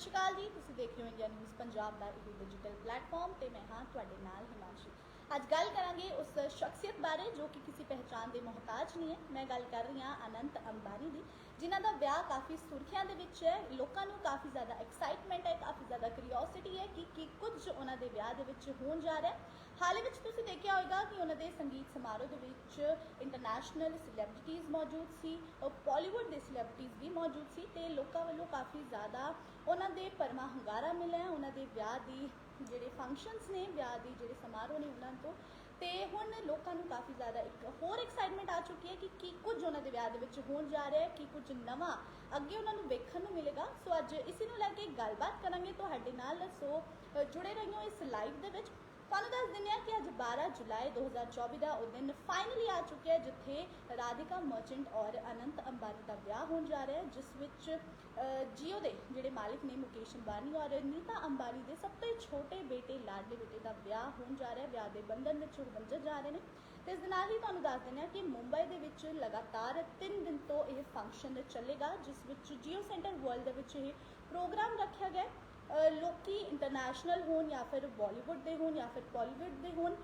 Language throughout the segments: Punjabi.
ਸਤਿ ਸ਼੍ਰੀ ਅਕਾਲ ਜੀ, ਤੁਸੀਂ ਦੇਖ ਰਹੇ ਹੋ ਇੰਡੀਆ ਨਿਊਜ਼ ਪੰਜਾਬ ਦਾ ਇਹ ਡਿਜੀਟਲ ਪਲੇਟਫਾਰਮ ਤੇ ਮੈਂ ਹਾਂ ਤੁਹਾਡੇ ਨਾਲ ਹਿਮਾਂਸ਼ੀ। ਅੱਜ ਗੱਲ ਕਰਾਂਗੇ ਉਸ ਸ਼ਖਸੀਅਤ ਬਾਰੇ ਜੋ ਕਿ ਕਿਸੇ ਪਹਿਚਾਨ ਦੇ ਮੁਹਤਾਜ ਨਹੀਂ ਹੈ। ਮੈਂ ਗੱਲ ਕਰ ਰਹੀ ਹਾਂ ਅਨੰਤ ਅੰਬਾਨੀ ਦੀ, ਜਿਨ੍ਹਾਂ ਦਾ ਵਿਆਹ ਕਾਫੀ ਸੁਰਖੀਆਂ ਦੇ ਵਿੱਚ ਹੈ। ਲੋਕਾਂ ਨੂੰ ਕਾਫੀ ਜ਼ਿਆਦਾ ਐਕਸਾਈਟਮੈਂਟ ਹੈ, ਕਾਫੀ ਜ਼ਿਆਦਾ ਕਿਉਰਿਓਸਿਟੀ ਹੈ ਕਿ ਕੀ ਕੁਝ ਉਹਨਾਂ ਦੇ ਵਿਆਹ ਦੇ ਵਿੱਚ ਹੋਣ ਜਾ ਰਿਹਾ ਹਾਲ ਵਿੱਚ ਤੁਸੀਂ ਦੇਖਿਆ ਹੋਵੇਗਾ ਕਿ ਉਹਨਾਂ ਦੇ ਸੰਗੀਤ ਸਮਾਰੋਹ ਦੇ ਵਿੱਚ ਇੰਟਰਨੈਸ਼ਨਲ ਸੈਲੀਬ੍ਰਿਟੀਜ਼ ਮੌਜੂਦ ਸੀ ਬਾਲੀਵੁੱਡ ਦੇ ਸੈਲੀਬ੍ਰਿਟੀਜ਼ ਵੀ ਮੌਜੂਦ ਸੀ ਤੇ ਲੋਕਾਂ ਵੱਲੋਂ ਕਾਫੀ ਜ਼ਿਆਦਾ ਉਹਨਾਂ ਦੇ ਪਰਮਾ ਹੰਗਾਰਾ ਮਿਲਿਆ ਉਹਨਾਂ ਦੇ ਵਿਆਹ ਦੀ ਜਿਹੜੇ ਫੰਕਸ਼ਨਸ ਨੇ ਵਿਆਹ ਦੀ ਜਿਹੜੇ ਸਮਾਰੋਹ ਨੇ ਉਹਨਾਂ ਤੋਂ ਤੇ ਹੁਣ ਲੋਕਾਂ ਨੂੰ ਕਾਫੀ ਜ਼ਿਆਦਾ ਇੱਕ ਹੋਰ ਐਕਸਾਈਟਮੈਂਟ ਆ ਚੁੱਕੀ ਹੈ ਕਿ ਕੀ ਕੁਝ ਉਹਨਾਂ ਦੇ ਵਿਆਹ ਦੇ ਵਿੱਚ ਹੋਣ ਜਾ ਰਿਹਾ ਹੈ ਕੀ ਕੁਝ ਨਵਾਂ ਅੱਗੇ ਉਹਨਾਂ ਨੂੰ ਵੇਖਣ ਨੂੰ ਮਿਲੇਗਾ। ਸੋ ਅੱਜ ਇਸੇ ਨੂੰ ਲੈ ਕੇ ਗੱਲਬਾਤ ਕਰਾਂਗੇ ਤੁਹਾਡੇ ਨਾਲ। ਸੋ ਅ, ਜੁੜੇ ਰਹੀਓ ਇਸ ਲਾਈਵ ਦੇ ਵਿੱਚ। ਤੁਹਾਨੂੰ ਦੱਸ ਦਿੰਦੇ ਹਾਂ ਕਿ ਅੱਜ 12 ਜੁਲਾਈ 2024 ਦਾ ਉਹ ਦਿਨ ਫਾਈਨਲੀ ਆ ਚੁੱਕਿਆ ਜਿੱਥੇ ਰਾਧਿਕਾ ਮਰਚੈਂਟ ਔਰ ਅਨੰਤ ਅੰਬਾਨੀ ਦਾ ਵਿਆਹ ਹੋਣ ਜਾ ਰਿਹਾ ਹੈ, ਜਿਸ ਵਿੱਚ ਜੀਓ ਦੇ ਜਿਹੜੇ ਮਾਲਿਕ ਨੇ ਮੁਕੇਸ਼ ਅੰਬਾਨੀ ਔਰ ਨੀਤਾ ਅੰਬਾਨੀ ਦੇ ਸਭ ਤੋਂ ਛੋਟੇ ਬੇਟੇ ਲਾਡਲੇ ਬੇਟੇ ਦਾ ਵਿਆਹ ਹੋਣ ਜਾ ਰਿਹਾ ਹੈ, ਵਿਆਹ ਦੇ ਬੰਧਨ ਵਿੱਚ ਉਹ ਜਾ ਰਹੇ ਨੇ। ਤੇ ਇਸ ਦੇ ਨਾਲ ਹੀ ਤੁਹਾਨੂੰ ਦੱਸ ਦਿੰਦੇ ਹਾਂ ਕਿ ਮੁੰਬਈ ਦੇ ਵਿੱਚ ਲਗਾਤਾਰ 3 ਦਿਨ ਤੋਂ ਇਹ ਫੰਕਸ਼ਨ ਚੱਲੇਗਾ, ਜਿਸ ਵਿੱਚ ਜੀਓ ਸੈਂਟਰ ਵਰਲਡ ਦੇ ਵਿੱਚ ਇਹ ਪ੍ਰੋਗਰਾਮ ਰੱਖਿਆ ਗਿਆ ਲੋਕੀ ਇੰਟਰਨੈਸ਼ਨਲ ਹੋਣ ਜਾਂ ਫਿਰ ਬਾਲੀਵੁੱਡ ਦੇ ਹੋਣ ਜਾਂ ਫਿਰ ਪੋਲੀਵੁੱਡ ਦੇ ਹੋਣ,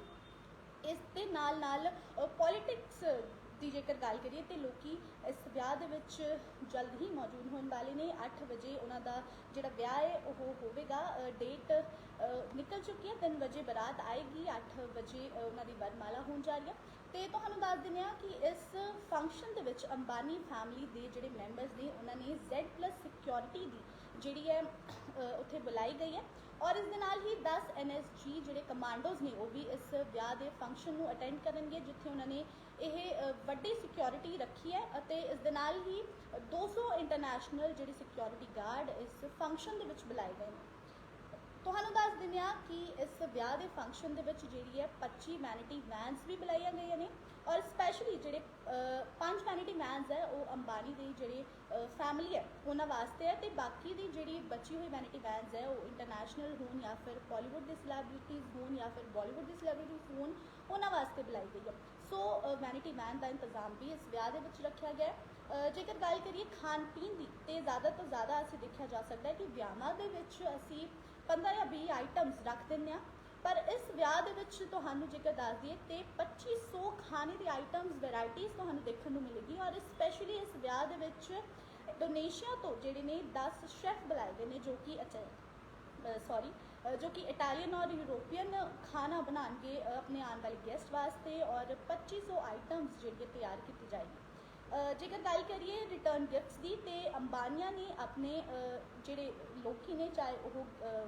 ਇਸ ਦੇ ਨਾਲ ਨਾਲ ਪੋਲਿਟਿਕਸ ਦੀ ਜੇਕਰ ਗੱਲ ਕਰੀਏ ਤੇ ਲੋਕੀ ਇਸ ਵਿਆਹ ਦੇ ਵਿੱਚ ਜਲਦ ਹੀ ਮੌਜੂਦ ਹੋਣ ਵਾਲੇ ਨੇ। 8 ਵਜੇ ਉਹਨਾਂ ਦਾ ਜਿਹੜਾ ਵਿਆਹ ਹੈ, ਉਹ ਹੋਵੇਗਾ। ਡੇਟ ਨਿਕਲ ਚੁੱਕੀ ਹੈ। 3 ਵਜੇ ਬਰਾਤ ਆਏਗੀ। 8 ਵਜੇ ਉਹਨਾਂ ਦੀ ਵਰਮਾਲਾ ਹੋਣ ਜਾ ਰਹੀ ਹੈ। ਤੇ ਤੁਹਾਨੂੰ ਦੱਸ ਦਿੰਦੇ ਹਾਂ ਕਿ ਇਸ ਫੰਕਸ਼ਨ ਦੇ ਵਿੱਚ ਅੰਬਾਨੀ ਫੈਮਿਲੀ ਦੇ ਜਿਹੜੇ ਮੈਂਬਰਸ ਨੇ, ਉਹਨਾਂ ਨੇ Z+ ਸਿਕਿਉਰਿਟੀ ਦੀ ਜਿਹੜੀ ਹੈ ਉੱਥੇ ਬੁਲਾਈ ਗਈ ਹੈ। ਔਰ ਇਸ ਦੇ ਨਾਲ ਹੀ 10 NSG ਜਿਹੜੇ ਕਮਾਂਡੋਜ਼ ਨੇ, ਉਹ ਵੀ ਇਸ ਵਿਆਹ ਦੇ ਫੰਕਸ਼ਨ ਨੂੰ ਅਟੈਂਡ ਕਰਨਗੇ, ਜਿੱਥੇ ਉਹਨਾਂ ਨੇ ਇਹ ਵੱਡੀ ਸਿਕਿਉਰਿਟੀ ਰੱਖੀ ਹੈ ਅਤੇ ਇਸ ਦੇ ਨਾਲ ਹੀ 200 ਇੰਟਰਨੈਸ਼ਨਲ ਜਿਹੜੇ ਸਿਕਿਉਰਿਟੀ ਗਾਰਡ ਇਸ ਫੰਕਸ਼ਨ ਦੇ ਵਿੱਚ ਬੁਲਾਏ ਗਏ ਨੇ। ਤੁਹਾਨੂੰ ਦੱਸ ਦਿੰਦੇ ਹਾਂ ਕਿ ਇਸ ਵਿਆਹ ਦੇ ਫੰਕਸ਼ਨ ਦੇ ਵਿੱਚ ਜਿਹੜੀ ਹੈ 25 ਵੈਨਿਟੀ ਵੈਨਸ ਵੀ ਬੁਲਾਈਆਂ ਗਈਆਂ ਨੇ ਔਰ ਸਪੈਸ਼ਲੀ ਜਿਹੜੇ ਪੰਜ ਵੈਨਿਟੀ ਵੈਨਸ ਹੈ, ਉਹ ਅੰਬਾਨੀ ਦੀ ਜਿਹੜੀ ਫੈਮਿਲੀ ਹੈ, ਉਹਨਾਂ ਵਾਸਤੇ ਹੈ ਤੇ ਬਾਕੀ ਦੀ ਜਿਹੜੀ ਬਚੀ ਹੋਈ ਵੈਨਿਟੀ ਵੈਨਸ ਹੈ, ਉਹ ਇੰਟਰਨੈਸ਼ਨਲ ਹੋਣ ਜਾਂ ਫਿਰ ਬਾਲੀਵੁੱਡ ਦੇ ਸੈਲੀਬ੍ਰਿਟੀਜ਼ ਹੋਣ ਜਾਂ ਫਿਰ ਬਾਲੀਵੁੱਡ ਦੇ ਸੈਲੀਬ੍ਰਿਟੀਜ਼ ਹੋਣ, ਉਹਨਾਂ ਵਾਸਤੇ ਬੁਲਾਈ ਗਈ ਹੈ। ਸੋ ਵੈਨਿਟੀ ਵੈਨ ਦਾ ਇੰਤਜ਼ਾਮ ਵੀ ਇਸ ਵਿਆਹ ਦੇ ਵਿੱਚ ਰੱਖਿਆ ਗਿਆ ਹੈ। ਜੇਕਰ ਗੱਲ ਕਰੀਏ ਖਾਣ ਪੀਣ ਦੀ ਤੇ ਜ਼ਿਆਦਾ ਤੋਂ ਜ਼ਿਆਦਾ ਅਸੀਂ ਦੇਖਿਆ ਜਾ ਸਕਦਾ ਹੈ ਕਿ ਵਿਆਹਾਂ ਦੇ ਵਿੱਚ ਅਸੀਂ 15 ਜਾਂ 20 ਆਈਟਮਸ ਰੱਖ ਦਿੰਦੇ ਹਾਂ। ਪਰ ਇਸ ਵਿਆਹ ਦੇ ਵਿੱਚ ਤੁਹਾਨੂੰ ਜੇਕਰ ਦੱਸ ਦਈਏ ਤੇ 2500 ਖਾਣੇ ਦੀ ਆਈਟਮਸ ਵੈਰਾਈਟੀਆਂ ਤੁਹਾਨੂੰ ਦੇਖਣ ਨੂੰ ਮਿਲੇਗੀ ਔਰ ਸਪੈਸ਼ਲੀ ਇਸ ਵਿਆਹ ਦੇ ਵਿੱਚ ਇੰਡੋਨੇਸ਼ੀਆ ਤੋਂ ਜਿਹੜੇ ਨੇ 10 ਸ਼ੈਫ ਬੁਲਾਏ ਗਏ ਨੇ ਜੋ ਕਿ ਅੱਛਾ ਸੌਰੀ ਜੋ ਕਿ ਇਟਾਲੀਅਨ ਔਰ ਯੂਰੋਪੀਅਨ ਖਾਣਾ ਬਣਾਉਣਗੇ ਆਪਣੇ ਆਉਣ ਵਾਲੇ ਗੈਸਟ ਵਾਸਤੇ ਔਰ 2500 ਆਈਟਮਸ ਜਿਹੜੀਆਂ ਤਿਆਰ ਕੀਤੀ ਜਾਏਗੀ। ਜੇਕਰ ਗੱਲ ਕਰੀਏ ਰਿਟਰਨ ਗਿਫਟਸ ਦੀ ਤੇ ਅੰਬਾਨੀਆਂ ਨੇ ਆਪਣੇ ਜਿਹੜੇ ਲੋਕੀ ਨੇ ਚਾਹੇ ਉਹ ਅ,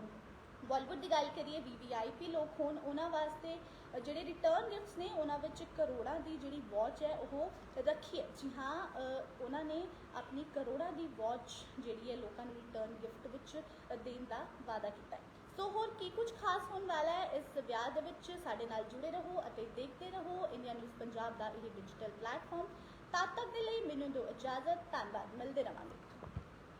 ਬਾਲੀਵੁੱਡ ਦੀ ਗੱਲ ਕਰੀਏ ਵੀਵੀਆਈਪੀ ਲੋਕ ਹੋਣ ਉਹਨਾਂ ਵਾਸਤੇ ਜਿਹੜੇ ਰਿਟਰਨ ਗਿਫਟਸ ਨੇ ਉਹਨਾਂ ਵਿੱਚ ਕਰੋੜਾਂ ਦੀ ਜਿਹੜੀ ਵਾਚ ਹੈ ਉਹ ਰੱਖੀ ਹੈ। ਜੀ ਹਾਂ ਉਹਨਾਂ ਨੇ ਆਪਣੀ ਕਰੋੜਾਂ ਦੀ ਵਾਚ ਜਿਹੜੀ ਹੈ ਲੋਕਾਂ ਨੂੰ ਰਿਟਰਨ ਗਿਫਟ ਵਿੱਚ ਦੇਣ ਦਾ ਵਾਅਦਾ ਕੀਤਾ ਹੈ। ਸੋ ਹੋਰ ਕੀ ਕੁਝ ਖਾਸ ਹੋਣ ਵਾਲਾ ਹੈ ਇਸ ਵਿਆਹ ਦੇ ਵਿੱਚ ਸਾਡੇ ਨਾਲ ਜੁੜੇ ਰਹੋ ਅਤੇ ਦੇਖਦੇ ਰਹੋ। ਇੰਡੀਆ ਨਿਊਜ਼ ਪੰਜਾਬ ਦਾ ਇਹ ਡਿਜੀਟਲ ਪਲੇਟਫਾਰਮ ਤਦ ਤੱਕ ਦੇ ਲਈ ਮੈਨੂੰ ਦਿਓ ਇਜਾਜ਼ਤ ਧੰਨਵਾਦ ਮਿਲਦੇ ਰਵਾਂਗੇ।